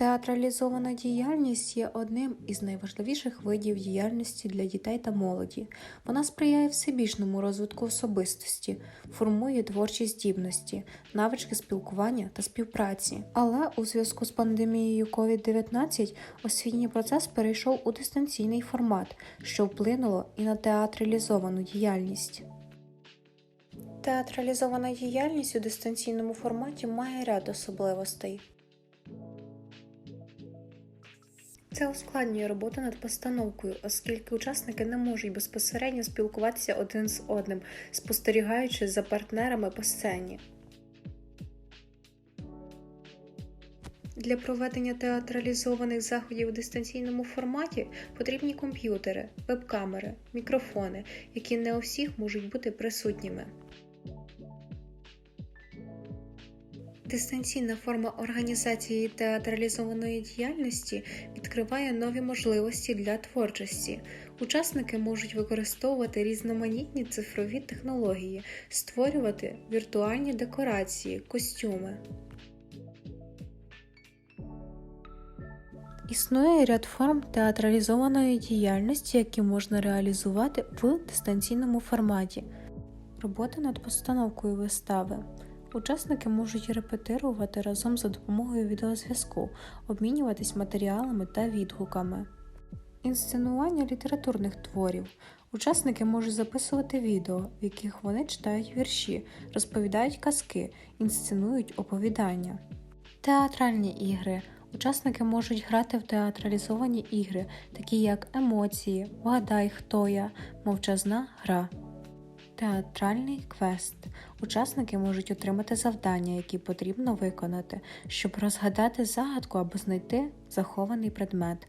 Театралізована діяльність є одним із найважливіших видів діяльності для дітей та молоді. Вона сприяє всебічному розвитку особистості, формує творчі здібності, навички спілкування та співпраці. Але у зв'язку з пандемією COVID-19 освітній процес перейшов у дистанційний формат, що вплинуло і на театралізовану діяльність. Театралізована діяльність у дистанційному форматі має ряд особливостей. Це ускладнює роботу над постановкою, оскільки учасники не можуть безпосередньо спілкуватися один з одним, спостерігаючи за партнерами по сцені. Для проведення театралізованих заходів у дистанційному форматі потрібні комп'ютери, веб-камери, мікрофони, які не у всіх можуть бути присутніми. Дистанційна форма організації театралізованої діяльності відкриває нові можливості для творчості. Учасники можуть використовувати різноманітні цифрові технології, створювати віртуальні декорації, костюми. Існує ряд форм театралізованої діяльності, які можна реалізувати в дистанційному форматі. Робота над постановкою вистави. Учасники можуть репетирувати разом за допомогою відеозв'язку, обмінюватись матеріалами та відгуками. Інсценування літературних творів. Учасники можуть записувати відео, в яких вони читають вірші, розповідають казки, інсценують оповідання. Театральні ігри. Учасники можуть грати в театралізовані ігри, такі як емоції, Вгадай, хто я, мовчазна гра. Театральний квест. Учасники можуть отримати завдання, які потрібно виконати, щоб розгадати загадку або знайти захований предмет.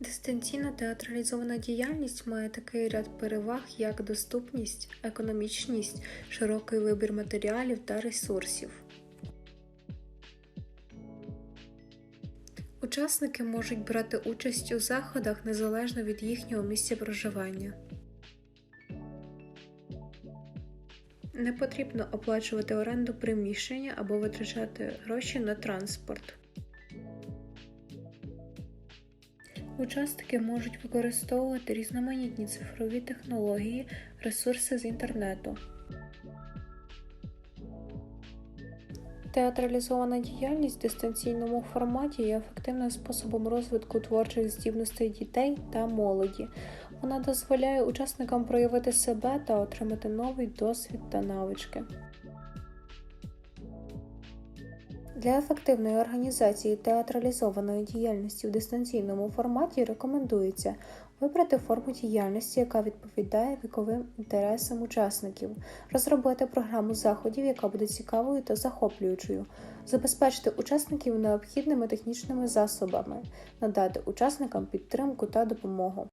Дистанційна театралізована діяльність має такий ряд переваг, як доступність, економічність, широкий вибір матеріалів та ресурсів. Учасники можуть брати участь у заходах незалежно від їхнього місця проживання. Не потрібно оплачувати оренду приміщення або витрачати гроші на транспорт. Учасники можуть використовувати різноманітні цифрові технології, ресурси з інтернету. Театралізована діяльність в дистанційному форматі є ефективним способом розвитку творчих здібностей дітей та молоді. Вона дозволяє учасникам проявити себе та отримати новий досвід та навички. Для ефективної організації театралізованої діяльності в дистанційному форматі рекомендується вибрати форму діяльності, яка відповідає віковим інтересам учасників, розробити програму заходів, яка буде цікавою та захоплюючою, забезпечити учасників необхідними технічними засобами, надати учасникам підтримку та допомогу.